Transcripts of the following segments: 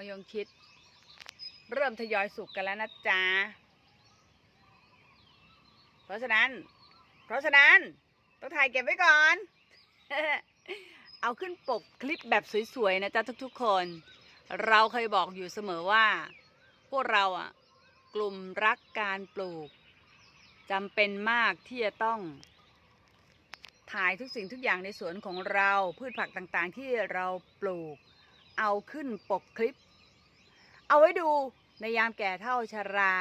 มะยงชิด เริ่มทยอยสุกกันแล้วนะจ๊ะ เพราะฉะนั้น เพราะฉะนั้นต้องถ่ายเก็บไว้ก่อน เอาขึ้นปกคลิปแบบสวยๆนะจ๊ะทุกๆคน เราเคยบอกอยู่เสมอว่า พวกเราอะกลุ่มรักการปลูกจำเป็นมากที่จะต้อง ถ่ายทุกสิ่งทุกอย่างในสวนของเรา พืชผักต่างๆที่เราปลูก เอาขึ้นปกคลิป เอาไว้ดูในยามแก่เท่าชรา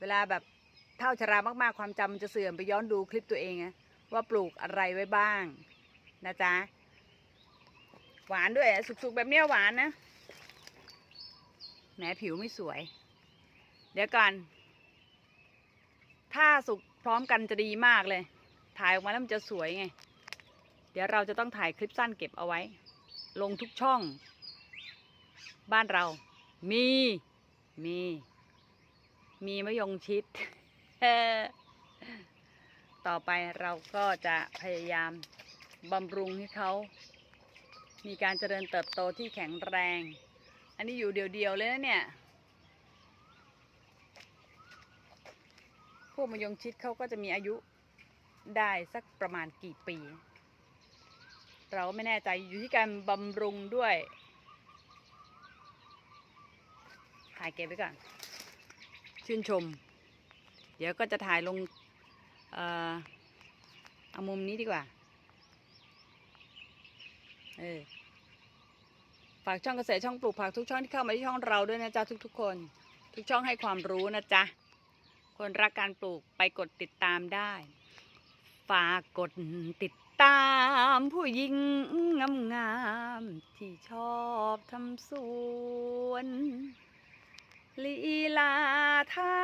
เวลาแบบเท่าชรามากๆ ความจำมันจะเสื่อมไปย้อนดูคลิปตัวเองอะว่าปลูกอะไรไว้บ้างนะจ๊ะ หวานด้วยสุกๆแบบเนี้ยหวานนะแหมผิวไม่สวย เดี๋ยวก่อนถ้าสุกพร้อมกันจะดีมากเลย ถ่ายออกมาแล้วมันจะสวยไง เดี๋ยวเราจะต้องถ่ายคลิปสั้นเก็บเอาไว้ ลงทุกช่อง บ้านเรา มี มี มีมะยงชิด ต่อไปเราก็จะพยายามบำรุงให้เขา มีการเจริญเติบโตที่แข็งแรง อันนี้อยู่เดียวๆเลยนะเนี่ย พวกมะยงชิดเขาก็จะมีอายุได้สักประมาณกี่ปี เราก็ไม่แน่ใจอยู่ที่การบำรุงด้วย ถ่ายเก็บไว้ก่อน ชื่นชม เดี๋ยวก็จะถ่ายลง เอ่อเอามุมนี้ดีกว่า เออ ฝากช่องเกษตรช่องปลูกผักทุกช่องที่เข้ามาที่ช่องเราด้วยนะจ๊ะทุกๆคน ทุกช่องให้ความรู้นะจ๊ะ คนรักการปลูกไปกดติดตามได้ ฝากกดติดตามผู้หญิงงามๆที่ชอบทำสวน ลีลาท่า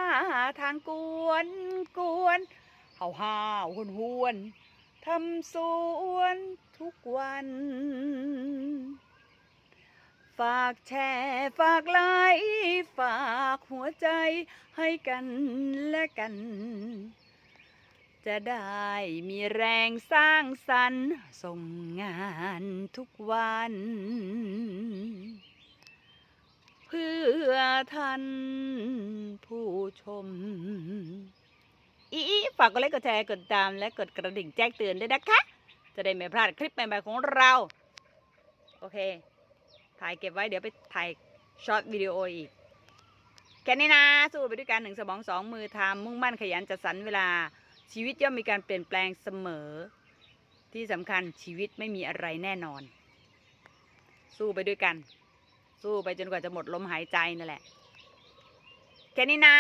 ทางกวนกวนเห่าห่าวหวนหวนทำสวนทุกวัน ฝากแชร์ฝากไลค์ฝากหัวใจให้กันและกัน จะได้มีแรงสร้างสรรค์ส่งงานทุกวัน อท่านผู้ชม อีฝากกดไลค์กดแชร์กดตาม และกดกระดิ่งแจ้งเตือนด้วยนะคะ จะได้ไม่พลาดคลิปใหม่ๆของเรา โอเค ถ่ายเก็บไว้เดี๋ยวไปถ่ายช็อตวิดีโออีก แค่นี้นะ สู้ไปด้วยกันหนึ่งสมองสองมือทำมุ่งมั่นขยันจัดสรรเวลา ชีวิตย่อมมีการเปลี่ยนแปลงเสมอ ที่สำคัญชีวิตไม่มีอะไรแน่นอน สู้ไปด้วยกัน สู้ไปจนกว่าจะหมดลมหายใจนั่นแหละ แค่นี้นะ